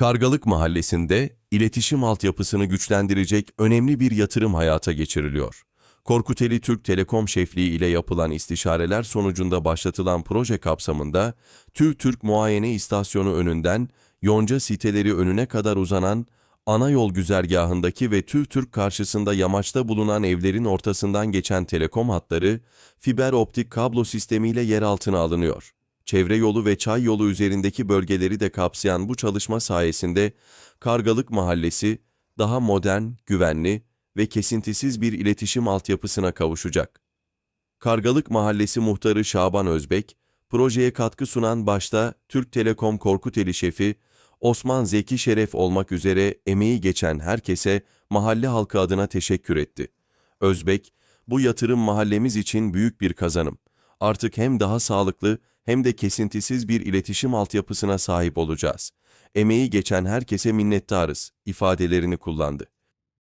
Kargalık Mahallesi'nde iletişim altyapısını güçlendirecek önemli bir yatırım hayata geçiriliyor. Korkuteli Türk Telekom şefliği ile yapılan istişareler sonucunda başlatılan proje kapsamında TÜV Türk Muayene İstasyonu önünden Yonca siteleri önüne kadar uzanan ana yol güzergahındaki ve TÜV Türk karşısında yamaçta bulunan evlerin ortasından geçen telekom hatları fiber optik kablo sistemiyle yer altına alınıyor. Çevre yolu ve çay yolu üzerindeki bölgeleri de kapsayan bu çalışma sayesinde Kargalık Mahallesi daha modern, güvenli ve kesintisiz bir iletişim altyapısına kavuşacak. Kargalık Mahallesi Muhtarı Şaban Özbek, projeye katkı sunan başta Türk Telekom Korkuteli şefi Osman Zeki Şeref olmak üzere emeği geçen herkese mahalle halkı adına teşekkür etti. Özbek, bu yatırım mahallemiz için büyük bir kazanım. Artık hem daha sağlıklı hem de kesintisiz bir iletişim altyapısına sahip olacağız. Emeği geçen herkese minnettarız ifadelerini kullandı.